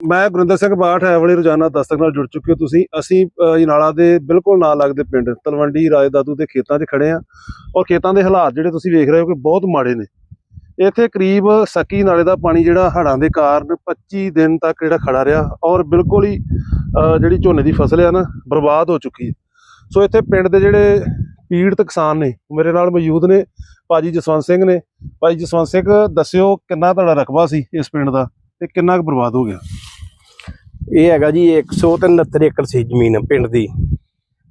ਮੈਂ ਗੁਰਿੰਦਰ ਸਿੰਘ ਬਾਠ ਹੈ ਵਾਲੇ ਰੋਜ਼ਾਨਾ ਦਸਤਕ ਨਾਲ ਜੁੜ ਚੁੱਕੇ ਹੋ। ਤੁਸੀਂ ਅਸੀਂ ਅ, ਦੇ ਬਿਲਕੁਲ ਨਾਲ ਲੱਗਦੇ ਪਿੰਡ ਤਲਵੰਡੀ ਰਾਜਦਾਦੂ ਦੇ ਖੇਤਾਂ 'ਚ ਖੜੇ ਆ ਔਰ ਖੇਤਾਂ ਦੇ ਹਾਲਾਤ ਜਿਹੜੇ ਤੁਸੀਂ ਵੇਖ ਰਹੇ ਹੋ ਕਿ ਬਹੁਤ ਮਾੜੇ ਨੇ। ਇੱਥੇ ਕਰੀਬ ਸਕੀ ਨਾਲੇ ਦਾ ਪਾਣੀ ਜਿਹੜਾ ਹੜ੍ਹਾਂ ਦੇ ਕਾਰਨ 25 ਦਿਨ ਤੱਕ ਜਿਹੜਾ ਖੜਾ ਰਿਹਾ ਔਰ ਬਿਲਕੁਲ ਹੀ ਜਿਹੜੀ ਝੋਨੇ ਦੀ ਫਸਲ ਹੈ ਨਾ ਬਰਬਾਦ ਹੋ ਚੁੱਕੀ ਹੈ। ਸੋ ਇੱਥੇ ਪਿੰਡ ਦੇ ਜਿਹੜੇ ਪੀੜਤ ਕਿਸਾਨ ਨੇ ਮੇਰੇ ਨਾਲ ਮੌਜੂਦ ਨੇ ਭਾਜੀ ਜਸਵੰਤ ਸਿੰਘ ਨੇ। ਭਾਈ ਜਸਵੰਤ ਸਿੰਘ ਦੱਸਿਓ ਕਿੰਨਾ ਤੁਹਾਡਾ ਰਕਬਾ ਸੀ ਇਸ ਪਿੰਡ ਦਾ ਤੇ ਕਿੰਨਾ ਕੁ ਬਰਬਾਦ ਹੋ ਗਿਆ? ਇਹ ਹੈਗਾ ਜੀ 169 ਏਕੜ ਸੀ ਜ਼ਮੀਨ ਪਿੰਡ ਦੀ,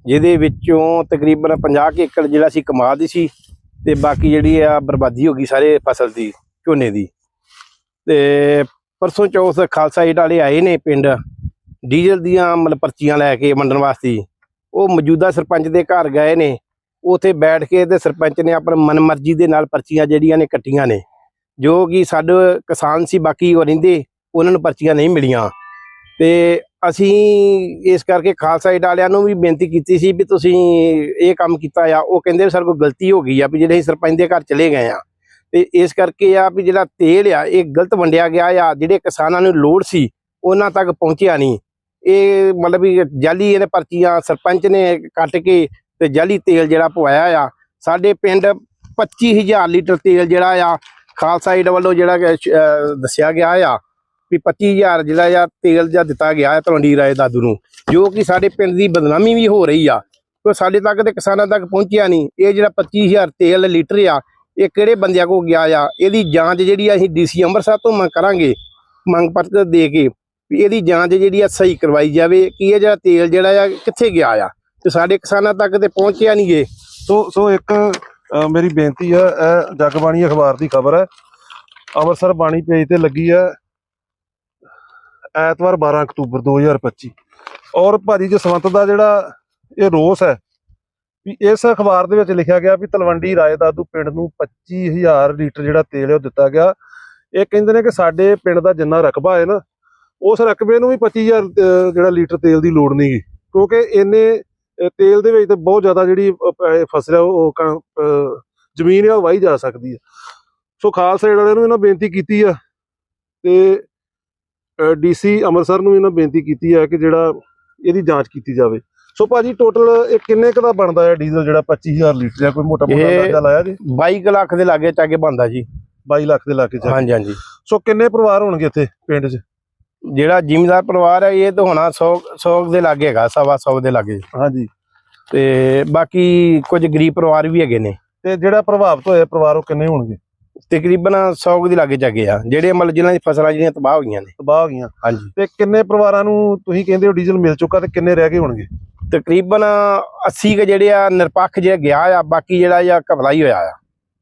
ਜਿਹਦੇ ਵਿੱਚੋਂ ਤਕਰੀਬਨ 50 ਕੁ ਏਕੜ ਜਿਹੜਾ ਸੀ ਕਮਾਲ ਦੀ ਸੀ ਤੇ ਬਾਕੀ ਜਿਹੜੀ ਆ ਬਰਬਾਦੀ ਹੋ ਗਈ ਸਾਰੇ ਫਸਲ ਦੀ, ਝੋਨੇ ਦੀ। ਤੇ ਪਰਸੋਂ ਚੌਥ ਖਾਲਸਾ ਏਡ ਵਾਲੇ ਆਏ ਨੇ ਪਿੰਡ, ਡੀਜ਼ਲ ਦੀਆਂ ਮਤਲਬ ਪਰਚੀਆਂ ਲੈ ਕੇ ਵੰਡਣ ਵਾਸਤੇ। ਉਹ ਮੌਜੂਦਾ ਸਰਪੰਚ ਦੇ ਘਰ ਗਏ ਨੇ, ਉਥੇ ਬੈਠ ਕੇ ਤੇ ਸਰਪੰਚ ਨੇ ਆਪਣੀ ਮਨਮਰਜ਼ੀ ਦੇ ਨਾਲ ਪਰਚੀਆਂ ਜਿਹੜੀਆਂ ਨੇ ਕੱਟੀਆਂ ਨੇ, ਜੋ ਕਿ ਸਾਡੇ ਕਿਸਾਨ ਸੀ, ਬਾਕੀ ਉਹ ਰਹਿੰਦੇ, ਉਹਨਾਂ ਨੂੰ ਪਰਚੀਆਂ ਨਹੀਂ ਮਿਲੀਆਂ। ਤੇ ਅਸੀਂ ਇਸ ਕਰਕੇ ਖਾਲਸਾ ਏਡ ਵਾਲਿਆਂ ਨੂੰ ਵੀ ਬੇਨਤੀ ਕੀਤੀ ਸੀ ਵੀ ਤੁਸੀਂ ਇਹ ਕੰਮ ਕੀਤਾ ਆ, ਉਹ ਕਹਿੰਦੇ ਵੀ ਸਾਡੇ ਕੋਲ ਗਲਤੀ ਹੋ ਗਈ ਆ ਵੀ ਜਿਹੜੇ ਅਸੀਂ ਸਰਪੰਚ ਦੇ ਘਰ ਚਲੇ ਗਏ ਆ। ਤੇ ਇਸ ਕਰਕੇ ਆ ਵੀ ਜਿਹੜਾ ਤੇਲ ਆ, ਇਹ ਗਲਤ ਵੰਡਿਆ ਗਿਆ ਆ, ਜਿਹੜੇ ਕਿਸਾਨਾਂ ਨੂੰ ਲੋੜ ਸੀ, ਉਹਨਾਂ ਤੱਕ ਪਹੁੰਚਿਆ ਨਹੀਂ। ਇਹ ਮਤਲਬ ਵੀ ਜਾਲੀ ਇਹਨੇ ਪਰਚੀਆਂ ਸਰਪੰਚ ਨੇ ਕੱਟ ਕੇ ਤੇ ਜਾਲੀ ਤੇਲ ਜਿਹੜਾ ਪਵਾਇਆ ਆ। ਸਾਡੇ ਪਿੰਡ 25000 ਲੀਟਰ ਤੇਲ ਜਿਹੜਾ ਆ, ਖਾਲਸਾ ਏਡ ਵੱਲੋਂ ਜਿਹੜਾ ਦੱਸਿਆ ਗਿਆ ਆ। ਵੀ 25000 ਜਿਹੜਾ ਆ ਤੇਲ ਜਾਂ ਦਿੱਤਾ ਗਿਆ ਹੈ ਤਲਵੰਡੀ ਰਾਏ ਦਾਦੂ ਨੂੰ, ਜੋ ਕਿ ਸਾਡੇ ਪਿੰਡ ਦੀ ਬਦਨਾਮੀ ਵੀ ਹੋ ਰਹੀ ਆ। ਕਿਉਂ ਸਾਡੇ ਤੱਕ ਤੇ ਕਿਸਾਨਾਂ ਤੱਕ ਪਹੁੰਚਿਆ ਨਹੀਂ। ਇਹ ਜਿਹੜਾ 25000 ਤੇਲ ਲੀਟਰ ਆ, ਇਹ ਕਿਹੜੇ ਬੰਦਿਆਂ ਕੋ ਗਿਆ ਆ? ਇਹਦੀ ਜਾਂਚ ਜਿਹੜੀ ਆ ਅਸੀਂ ਡੀਸੀ ਅੰਮ੍ਰਿਤਸਰ ਤੋਂ ਮੰਗ ਕਰਾਂਗੇ, ਮੰਗ ਪੱਤਰ ਦੇ ਕੇ ਵੀ ਇਹਦੀ ਜਾਂਚ ਜਿਹੜੀ ਆ ਸਹੀ ਕਰਵਾਈ ਜਾਵੇ ਕਿ ਇਹ ਜਿਹੜਾ ਤੇਲ ਜਿਹੜਾ ਆ, ਕਿੱਥੇ ਗਿਆ ਆ? ਤੇ ਸਾਡੇ ਕਿਸਾਨਾਂ ਤੱਕ ਤੇ ਪਹੁੰਚਿਆ ਨਹੀਂ ਗੇ ਸੋ ਸੋ ਇੱਕ ਮੇਰੀ ਬੇਨਤੀ ਆ, ਇਹ ਜਗਬਾਣੀ ਅਖਬਾਰ ਦੀ ਖਬਰ ਹੈ। ਅੰਮ੍ਰਿਤਸਰ ਬਾਣੀ ਪੇਜ ਤੇ ਲੱਗੀ ਹੈ ਐਤਵਾਰ 12 ਅਕਤੂਬਰ 2025 ਔਰ ਭਾਜੀ ਜਸਵੰਤ ਦਾ ਜਿਹੜਾ ਇਹ ਰੋਸ ਹੈ ਵੀ ਇਸ ਅਖਬਾਰ ਦੇ ਵਿੱਚ ਲਿਖਿਆ ਗਿਆ ਵੀ ਤਲਵੰਡੀ ਰਾਏ ਦਾਦੂ ਪਿੰਡ ਨੂੰ 25000 ਲੀਟਰ ਜਿਹੜਾ ਤੇਲ ਹੈ ਉਹ ਦਿੱਤਾ ਗਿਆ। ਇਹ ਕਹਿੰਦੇ ਨੇ ਕਿ ਸਾਡੇ ਪਿੰਡ ਦਾ ਜਿੰਨਾ ਰਕਬਾ ਹੈ ਨਾ ਉਸ ਰਕਬੇ ਨੂੰ ਵੀ 25000 ਅ, ਜਿਹੜਾ ਲੀਟਰ ਤੇਲ ਦੀ ਲੋੜ ਨਹੀਂਗੀ ਕਿਉਂਕਿ ਇਹਨੇ ਤੇਲ ਦੇ ਵਿੱਚ ਤੇ ਬਹੁਤ ਜ਼ਿਆਦਾ ਜਿਹੜੀ ਫਸਲ ਹੈ ਉਹ ਕਣ- ਅਹ, ਜ਼ਮੀਨ ਹੈ ਉਹ ਵਾਹੀ ਜਾ ਸਕਦੀ ਹੈ। ਸੋ ਖਾਲਸਾ ਏਡ ਵਾਲਿਆਂ ਨੂੰ ਇਹਨਾਂ ਬੇਨਤੀ ਕੀਤੀ ਆ ਤੇ ਡੀਸੀ ਅੰਮ੍ਰਿਤਸਰ ਨੂੰ ਇਹਨਾਂ ਬੇਨਤੀ ਕੀਤੀ ਹੈ ਕਿ ਜਿਹੜਾ ਇਹਦੀ ਜਾਂਚ ਕੀਤੀ ਜਾਵੇ। ਸੋ ਭਾਜੀ ਟੋਟਲ ਇਹ ਕਿੰਨੇ ਕੁ ਦਾ ਬਣਦਾ ਹੈ ਡੀਜ਼ਲ ਜਿਹੜਾ 25000 ਲੀਟਰ ਜਾਂ ਕੋਈ ਮੋਟਾ ਮੋਟਾ ਅੰਦਾਜ਼ਾ ਲਾਇਆ ਜੀ? 22 ਕੁ ਲੱਖ ਦੇ ਲਾਗੇ ਚਾਗੇ ਬੰਦਾ ਜੀ। 22 ਲੱਖ ਦੇ ਲਾਗੇ ਚ ਹਾਂਜੀ ਹਾਂਜੀ। ਸੋ ਕਿੰਨੇ ਪਰਿਵਾਰ ਹੋਣਗੇ ਇੱਥੇ ਪਿੰਡ 'ਚ? ਜਿਹੜਾ ਜ਼ਿਮੀਂਦਾਰ ਪਰਿਵਾਰ ਹੈ ਇਹ ਤਾਂ ਹੋਣਾ 100 100 ਦੇ ਲਾਗੇ ਹੈਗਾ ਸਵਾ 100 ਦੇ ਲਾਗੇ। ਹਾਂਜੀ। ਤੇ ਬਾਕੀ ਕੁਝ ਗਰੀਬ ਪਰਿਵਾਰ ਵੀ ਹੈਗੇ ਨੇ। ਤੇ ਜਿਹੜਾ ਪ੍ਰਭਾਵਿਤ ਹੋਇਆ ਪਰਿਵਾਰ ਉਹ ਕਿੰਨੇ ਹੋਣਗੇ? ਤਕਰੀਬਨ 100 ਦੇ ਲਾਗੇ ਜਾਗੇ ਆ ਜਿਹੜੇ ਮਤਲਬ ਜਿਨ੍ਹਾਂ ਦੀ ਫਸਲਾਂ ਜਿਹੜੀਆਂ ਤਬਾਹ ਹੋ ਗਈਆਂ ਨੇ। ਤਬਾਹ ਹੋ ਗਈਆਂ ਹਾਂਜੀ। ਤੇ ਕਿੰਨੇ ਪਰਿਵਾਰਾਂ ਨੂੰ ਤੁਸੀਂ ਕਹਿੰਦੇ ਹੋ ਡੀਜ਼ਲ ਮਿਲ ਚੁੱਕਾ ਤੇ ਕਿੰਨੇ ਰਹਿ ਗਏ ਹੋਣਗੇ? ਤਕਰੀਬਨ 80 ਕੇ ਜਿਹੜੇ ਆ ਨਿਰਪੱਖ ਜਿਹੜਾ ਗਿਆ ਆ ਬਾਕੀ ਜਿਹੜਾ ਆ ਘਪਲਾ ਹੀ ਹੋਇਆ ਆ।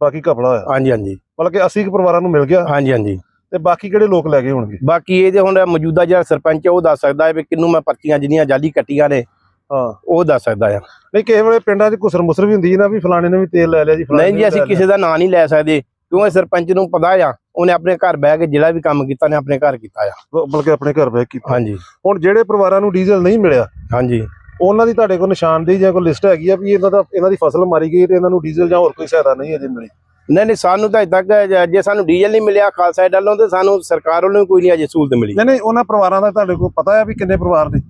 ਬਾਕੀ ਘਪਲਾ ਹੋਇਆ। ਹਾਂਜੀ ਹਾਂਜੀ। ਮਤਲਬ ਕਿ 80 ਕੁ ਪਰਿਵਾਰਾਂ ਨੂੰ ਮਿਲ ਗਿਆ? ਹਾਂਜੀ ਹਾਂਜੀ। ਤੇ ਬਾਕੀ ਕਿਹੜੇ ਲੋਕ ਲੈ ਗਏ ਹੋਣਗੇ? ਬਾਕੀ ਇਹ ਜੇ ਹੁਣ ਮੌਜੂਦਾ ਜਿਹੜਾ ਸਰਪੰਚ ਉਹ ਦੱਸ ਸਕਦਾ ਹੈ ਵੀ ਕਿੰਨੂੰ ਮੈਂ ਪਰਚੀਆਂ ਜਿਹੜੀਆਂ ਜਾਲੀ ਕੱਟੀਆਂ ਨੇ ਹਾਂ। ਉਹ ਦੱਸ ਸਕਦਾ ਆ। ਨਹੀਂ ਕਿਸੇ ਵੇਲੇ ਪਿੰਡਾਂ 'ਚ ਕੁਸਰ ਮੁਸਰ ਵੀ ਹੁੰਦੀ ਹੈ ਨਾ ਵੀ ਫਲਾਣੇ ਨੇ ਵੀ ਤੇਲ ਲੈ ਲਿਆ ਜੀ ਫਲਾਣੇ ਨਹੀਂ ਜੀ ਅਸੀਂ ਕਿਸੇ ਦਾ ਨਾਂ ਨਹੀਂ ਲੈ ਸਕਦੇ। ਕਿਉਂਕਿ ਸਰਪੰਚ ਨੂੰ ਪਤਾ ਆ? ਉਹਨੇ ਆਪਣੇ ਘਰ ਬਹਿ ਕੇ ਜਿਹੜਾ ਵੀ ਕੰਮ ਕੀਤਾ ਨੇ ਆਪਣੇ ਘਰ ਕੀਤਾ ਆ। ਬਲਕਿ ਆਪਣੇ ਘਰ ਬੈਕ ਕੀਤਾ। ਹਾਂਜੀ। ਹੁਣ ਜਿਹੜੇ ਪਰਿਵਾਰਾਂ ਨੂੰ ਡੀਜ਼ਲ ਨਹੀਂ ਮਿਲਿਆ ਹਾਂਜੀ। ਉਹਨਾਂ ਦੀ ਤੁਹਾਡੇ ਕੋਲ ਨਿਸ਼ਾਨਦੇਹੀ ਜਾਂ ਕੋਈ ਲਿਸਟ ਹੈਗੀ ਆ ਵੀ ਇਹਨਾਂ ਦਾ ਇਹਨਾਂ ਦੀ ਫਸਲ ਮਾਰੀ ਗਈ ਤੇ ਇਹਨਾਂ ਨੂੰ ਡੀਜ਼ਲ ਜਾਂ ਹੋਰ ਕੋਈ ਸਹਾਇਤਾ ਨਹੀਂ ਅਜੇ ਮਿਲੀ? ਨਹੀਂ ਨਹੀਂ ਸਾਨੂੰ ਤਾਂ ਅਜੇ ਤੱਕ ਜ- ਸਾਨੂੰ ਡੀਜ਼ਲ ਨਹੀਂ ਮਿਲਿਆ ਖਾਲਸਾ ਏਡ ਵੱਲੋਂ ਤੇ ਸਾਨੂੰ ਸਰਕਾਰ ਵੱਲੋਂ ਕੋਈ ਨਹੀਂ ਅਜੇ ਸਹੂਲਤ ਮਿਲੀ। ਨਹੀਂ ਨਹੀਂ ਉਹਨਾਂ ਪਰਿਵਾਰਾਂ ਦਾ ਤੁਹਾਡੇ ਕੋਲ ਪਤਾ ਹੈ ਵੀ ਕਿੰਨੇ ਪਰਿਵਾਰ ਨੇ?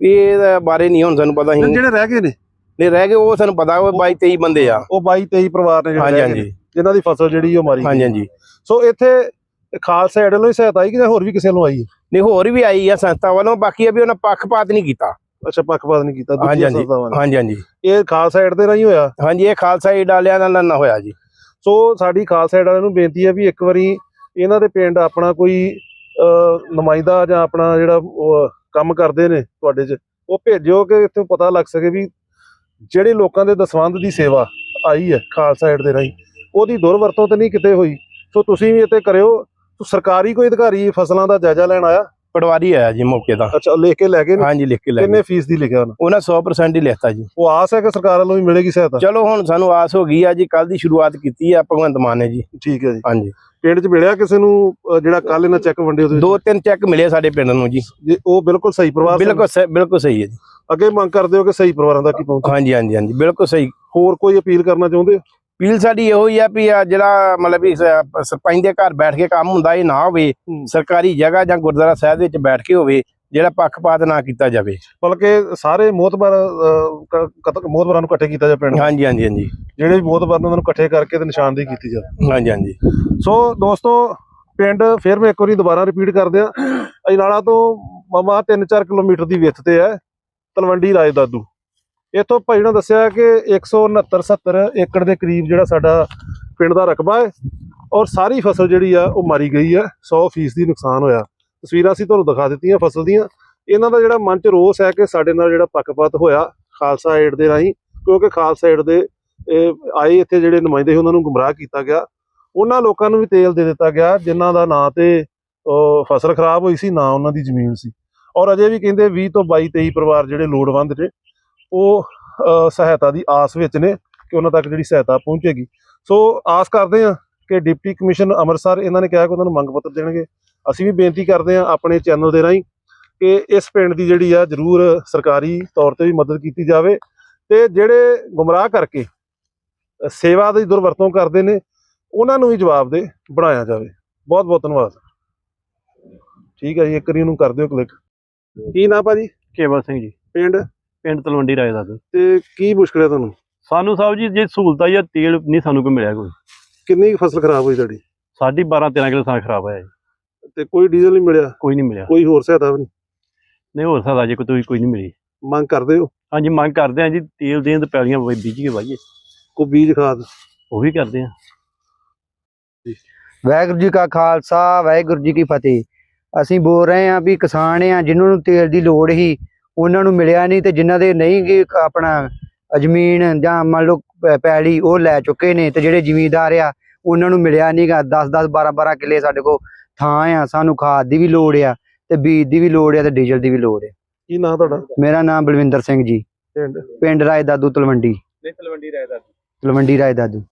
ਇਹ ਬਾਰੇ ਨਹੀਂ ਹੁਣ ਸਾਨੂੰ ਪਤਾ ਹੀ ਜਿਹੜੇ ਰਹਿ ਗਏ ਨੇ? ਨਹੀਂ ਰਹਿ ਗਏ ਉਹ ਸਾਨੂੰ ਪਤਾ ਉਹ 22 23 ਬੰਦੇ ਆ। ਉਹ 22 23 ਪਰਿਵਾਰ ਨੇ ਜਿਹੜੇ ਹਾਂਜੀ ਨੇ, ਹਾਂਜੀ। ਜਿਨ੍ਹਾਂ ਦੀ ਫਸਲ ਜਿਹੜੀ ਉਹ ਮਾਰੀ ਗਈ। ਹਾਂਜੀ ਹਾਂਜੀ। ਸੋ ਇੱਥੇ ਖਾਲਸਾ ਏਡ ਵੱਲੋਂ ਹੀ ਸਹਾਇਤਾ ਆਈ ਕਿ ਹੋਰ ਵੀ ਕਿਸੇ ਵੱਲੋਂ ਆਈ? ਹੈ ਨਹੀਂ ਹੋਰ ਵੀ ਆਈ ਆ ਸੰਸਥਾ ਵੱਲੋਂ ਬਾਕੀ ਇਹ ਵੀ ਉਹਨਾਂ ਪੱਖਪਾਤ ਨਹੀਂ ਕੀਤਾ। ਅੱਛਾ ਪੱਖਪਾਤ ਨਹੀਂ ਕੀਤਾ ਹਾਂਜੀ ਹਾਂਜੀ। ਨੇ ਹਾਂਜੀ ਹਾਂਜੀ। ਇਹ ਖਾਲਸਾ ਏਡ ਦੇ ਰਾਹੀਂ ਹੋਇਆ? ਹਾਂਜੀ ਇਹ ਖਾਲਸਾ ਏਡ ਵਾਲਿਆਂ ਨਾਲ ਨਾ ਹੋਇਆ ਜੀ। ਸੋ ਸਾਡੀ ਖਾਲਸਾ ਏਡ ਵਾਲਿਆਂ ਨੂੰ ਬੇਨਤੀ ਹੈ ਵੀ ਇੱਕ ਵਾਰੀ ਇਹਨਾਂ ਦੇ ਪਿੰਡ ਆਪਣਾ ਕੋਈ ਨੁਮਾਇੰਦਾ ਜਾਂ ਆਪਣਾ ਜਿਹੜਾ ਕੰਮ ਕਰਦੇ ਨੇ ਤੁਹਾਡੇ 'ਚ ਉਹ ਭੇਜਿਓ ਕਿ ਇੱਥੋਂ ਪਤਾ ਲੱਗ ਸਕੇ ਵੀ ਜਿਹੜੇ ਲੋਕਾਂ ਦੇ ਦਸਵੰਧ ਦੀ ਸੇਵਾ ਆਈ ਹੈ ਖਾਲਸਾ ਏਡ ਦੇ ਰਾਹੀਂ। ਉਹਦੀ ਦੁਰਵਰਤੋਂ ਤੇ ਨਹੀਂ ਕਿਤੇ ਹੋਈ। ਸੋ ਤੁਸੀਂ ਵੀ ਇੱਥੇ ਕਰਿਓ। ਸਰਕਾਰੀ ਕੋਈ ਅਧਿਕਾਰੀ ਫਸਲਾਂ ਦਾ ਜਾਇਜ਼ਾ ਲੈਣ ਆਇਆ? ਪਟਵਾਰੀ ਆਇਆ ਜੀ ਮੌਕੇ ਦਾ। ਅੱਛਾ ਲਿਖ ਕੇ ਲੈ ਗਏ ਨੇ? ਹਾਂਜੀ ਲਿਖ ਕੇ ਲੈ ਕਿੰਨੇ ਗਏ। ਫੀਸ ਦੀ ਲਿਖਿਆ ਉਹਨਾਂ? ਉਹਨਾਂ 100% ਹੀ ਲਿਖਤਾ ਜੀ। ਉਹ ਆਸ ਹੈ ਕਿ ਸਰਕਾਰ ਵੱਲੋਂ ਵੀ ਮਿਲੇਗੀ ਸਹਾਇਤਾ? ਚਲੋ ਹੁਣ ਸਾਨੂੰ ਆਸ ਹੋ ਗਈ ਆ ਜੀ ਕੱਲ ਦੀ ਸ਼ੁਰੂਆਤ ਕੀਤੀ ਆ ਭਗਵੰਤ ਮਾਨ ਨੇ ਜੀ। ਠੀਕ ਹੈ ਜੀ। ਹਾਂਜੀ। ਪਿੰਡ 'ਚ ਮਿਲਿਆ ਕਿਸੇ ਨੂੰ ਜਿਹੜਾ ਕੱਲ ਇਹਨਾਂ ਚੈੱਕ ਵੰਡੇ ਉਹਦੇ? ਦੋ ਤਿੰਨ ਚੈੱਕ ਮਿਲੇ ਸਾਡੇ ਪਿੰਡ ਨੂੰ ਜੀ। ਉਹ ਬਿਲਕੁਲ ਸਹੀ ਪਰਿਵਾਰ ਸਨ। ਬਿਲਕੁਲ ਬਿਲਕੁਲ ਸਹੀ ਹੈ ਜੀ। ਅੱਗੇ ਮੰਗ ਕਰਦੇ ਹੋ ਕਿ ਸਹੀ ਪਰਿਵਾਰਾਂ ਦਾ ਕੀ ਪਹੁੰਚ? ਹਾਂਜੀ ਹਾਂਜੀ ਹਾਂਜੀ ਬਿਲਕੁਲ ਸਹੀ। ਹੋਰ ਕੋਈ ਅਪੀਲ ਕਰਨਾ ਚਾਹੁੰਦੇ ਹੋ? ਅਪੀਲ ਸਾਡੀ ਇਹੋ ਹੀ ਆ ਵੀ ਆ ਜਿਹੜਾ ਮਤਲਬ ਵੀ ਸ- ਸਰਪੰਚ ਦੇ ਘਰ ਬੈਠ ਕੇ ਕੰਮ ਹੁੰਦਾ ਇਹ ਨਾ ਹੋਵੇ। ਸਰਕਾਰੀ ਜਗ੍ਹਾ ਜਾਂ ਗੁਰਦੁਆਰਾ ਸਾਹਿਬ ਵਿੱਚ ਬੈਠ ਕੇ ਹੋਵੇ ਜਿਹੜਾ ਪੱਖਪਾਤ ਨਾ ਕੀਤਾ ਜਾਵੇ। ਬਲਕਿ ਸਾਰੇ ਮੋਤਬਰ ਮੋਤਬਰਾਂ ਨੂੰ ਇਕੱਠੇ ਕੀਤਾ ਜਾ ਪਿੰਡ ਹਾਂਜੀ ਹਾਂਜੀ ਹਾਂਜੀ। ਜਿਹੜੇ ਵੀ ਮੋਤਬਰ ਨੇ ਉਹਨਾਂ ਨੂੰ ਇਕੱਠੇ ਕਰਕੇ ਤੇ ਨਿਸ਼ਾਨਦੇਹੀ ਕੀਤੀ ਜਾਵੇ। ਹਾਂਜੀ ਹਾਂਜੀ। ਸੋ ਦੋਸਤੋ ਪਿੰਡ ਫਿਰ ਮੈਂ ਇੱਕ ਵਾਰੀ ਦੁਬਾਰਾ ਰਿਪੀਟ ਕਰ ਦਿਆਂ ਅਜਨਾਲਾ ਤੋਂ ਮਮਾ 3-4 ਕਿਲੋਮੀਟਰ ਦੀ ਵਿੱਥ ਤੇ ਹੈ ਤਲਵੰਡੀ ਰਾਏ ਦਾਦੂ ਇੱਥੋਂ ਭਾਈ ਨੇ ਦੱਸਿਆ ਕਿ 169 70 ਏਕੜ ਦੇ ਕਰੀਬ ਜਿਹੜਾ ਸਾਡਾ ਪਿੰਡ ਦਾ ਰਕਬਾ ਹੈ ਔਰ ਸਾਰੀ ਫਸਲ ਜਿਹੜੀ ਆ ਉਹ ਮਾਰੀ ਗਈ ਹੈ 100% ਦੀ ਨੁਕਸਾਨ ਹੋਇਆ। ਤਸਵੀਰਾਂ ਅਸੀਂ ਤੁਹਾਨੂੰ ਦਿਖਾ ਦਿੱਤੀਆਂ ਫਸਲ ਦੀਆਂ। ਇਹਨਾਂ ਦਾ ਜਿਹੜਾ ਮਨ ਚ ਰੋਸ ਹੈ ਕਿ ਸਾਡੇ ਨਾਲ ਜਿਹੜਾ ਪੱਖਪਾਤ ਹੋਇਆ ਖਾਲਸਾ ਏਡ ਦੇ ਰਾਹੀਂ ਕਿਉਂਕਿ ਖਾਲਸਾ ਏਡ ਦੇ ਆਏ ਇੱਥੇ ਜਿਹੜੇ ਨੁਮਾਇੰਦੇ ਸੀ ਉਹਨਾਂ ਨੂੰ ਗੁੰਮਰਾਹ ਕੀਤਾ ਗਿਆ। ਉਹਨਾਂ ਲੋਕਾਂ ਨੂੰ ਵੀ ਤੇਲ ਦੇ ਦਿੱਤਾ ਗਿਆ ਜਿਨ੍ਹਾਂ ਦਾ ਨਾਂ ਤੇ ਅਹ, ਫਸਲ ਖਰਾਬ ਹੋਈ ਸੀ ਨਾ ਉਹਨਾਂ ਦੀ ਜ਼ਮੀਨ ਸੀ। ਔਰ ਅਜੇ ਵੀ ਕਹਿੰਦੇ 20 ਤੋਂ 22 23 ਪਰਿਵਾਰ ਜਿਹੜੇ ਲੋੜਵੰਦ ਨੇ ਉਹ ਸਹਾਇਤਾ ਦੀ ਆਸ ਵਿੱਚ ਨੇ ਕਿ ਉਹਨਾਂ ਤੱਕ ਜਿਹੜੀ ਸਹਾਇਤਾ ਪਹੁੰਚੇਗੀ। ਸੋ ਆਸ ਕਰਦੇ ਹਾਂ ਕਿ ਡਿਪਟੀ ਕਮਿਸ਼ਨ ਅੰਮ੍ਰਿਤਸਰ ਇਹਨਾਂ ਨੇ ਕਿਹਾ ਕਿ ਉਹਨਾਂ ਨੂੰ ਮੰਗ ਪੱਤਰ ਦੇਣਗੇ। ਅਸੀਂ ਵੀ ਬੇਨਤੀ ਕਰਦੇ ਹਾਂ ਆਪਣੇ ਚੈਨਲ ਦੇ ਰਾਹੀਂ ਕਿ ਇਸ ਪਿੰਡ ਦੀ ਜਿਹੜੀ ਆ ਜ਼ਰੂਰ ਸਰਕਾਰੀ ਤੌਰ ਤੇ ਵੀ ਮਦਦ ਕੀਤੀ ਜਾਵੇ ਤੇ ਜਿਹੜੇ ਗੁੰਮਰਾਹ ਕਰਕੇ ਸੇਵਾ ਦੀ ਦੁਰਵਰਤੋਂ ਕਰਦੇ ਨੇ ਉਹਨਾਂ ਨੂੰ ਵੀ ਜਵਾਬ ਦੇ ਬਣਾਇਆ ਜਾਵੇ। ਬਹੁਤ ਬਹੁਤ ਧੰਨਵਾਦ। ਠੀਕ ਹੈ ਜੀ ਇੱਕ ਵਾਰੀ ਉਹਨੂੰ ਕਰ ਦਿਓ ਕਲਿੱਕ ਕੀ ਨਾ ਭਾਜੀ? ਕੇਵਲ ਸਿੰਘ ਜੀ। ਪਿੰਡ? ਪਿੰਡ ਤਲਵੰਡੀ ਰਾਏ ਦਾ ਤੇ ਤੇ ਕੀ ਮੁਸ਼ਕਲ ਹੈ ਤੁਹਾਨੂੰ? ਸਾਨੂੰ ਸਾਹਿਬ ਜੀ ਜੇ ਸਹੂਲਤਾਂ ਜਾਂ ਤੇਲ ਨਹੀਂ ਸਾਨੂੰ ਕੋਈ ਮਿਲਿਆ ਕੋਈ। ਕਿੰਨੀ ਕੁ ਫਸਲ ਖਰਾਬ ਹੋਈ ਤੁਹਾਡੀ? ਸਾਡੀ 12 13 ਕਿਲੋ ਸਾਂ ਖਰਾਬ ਹੋਇਆ ਜੀ। ਤੇ ਕੋਈ ਡੀਜ਼ਲ ਨਹੀਂ ਮਿਲਿਆ? ਕੋਈ ਨਹੀਂ ਮਿਲਿਆ। ਕੋਈ ਹੋਰ ਸਹਾਇਤਾ ਵੀ ਨਹੀਂ? ਨਹੀਂ ਹੋਰ ਸਕਦਾ ਜੇ ਕੋਈ ਕੋਈ ਨਹੀਂ ਮਿਲੀ। ਮੰਗ ਕਰਦੇ ਹੋ? ਹਾਂਜੀ ਮੰਗ ਕਰਦੇ ਹਾਂ ਜੀ ਤੇਲ ਦੇਣ ਤੇ ਪੈਲੀਆਂ ਬਈ ਬੀਜ ਕੇ ਵਾਈਏ ਕੋਈ ਬੀਜ ਖਾਦ? ਉਹ ਵੀ ਕਰਦੇ ਹਾਂ। ਵਾਹਿਗੁਰੂ ਜੀ ਕਾ ਖਾਲਸਾ ਵਾਹਿਗੁਰੂ ਜੀ ਕੀ ਫਤਿਹ। ਅਸੀਂ ਬੋਲ ਰਹੇ ਹਾਂ ਵੀ ਕਿਸਾਨ ਆ ਜਿਨ੍ਹਾਂ ਨੂੰ ਤੇਲ ਦੀ ਲੋੜ ਹੀ ਉਹਨਾਂ ਨੂੰ ਮਿਲਿਆ ਨਹੀਂ ਤੇ ਜਿਨ੍ਹਾਂ ਦੇ ਨਹੀਂ ਗੀ ਆਪਣਾ ਜ਼ਮੀਨ ਜਾਂ ਮੰਨ ਲਓ ਪੈਲੀ ਉਹ ਲੈ ਚੁੱਕੇ ਨੇ ਤੇ ਜਿਹੜੇ ਜ਼ਿਮੀਂਦਾਰ ਆ ਉਹਨਾਂ ਨੂੰ ਮਿਲਿਆ ਨਹੀਂਗਾ 10 10 12 12 ਕਿੱਲੇ ਸਾਡੇ ਕੋਲ ਥਾਂ ਆ ਸਾਨੂੰ ਖਾਦ ਦੀ ਵੀ ਲੋੜ ਆ ਤੇ ਬੀਜ ਦੀ ਵੀ ਲੋੜ ਆ ਤੇ ਡੀਜ਼ਲ ਦੀ ਵੀ ਲੋੜ ਆ। ਕੀ ਨਾਂ ਤੁਹਾਡਾ? ਮੇਰਾ ਨਾਮ ਬਲਵਿੰਦਰ ਸਿੰਘ ਜੀ। ਪਿੰਡ? ਪਿੰਡ ਰਾਏ ਦਾਦੂ ਤਲਵੰਡੀ ਤਲਵੰਡੀ ਰਾਏ ਦਾ ਤਲਵੰਡੀ ਰਾਏ ਦਾਦੂ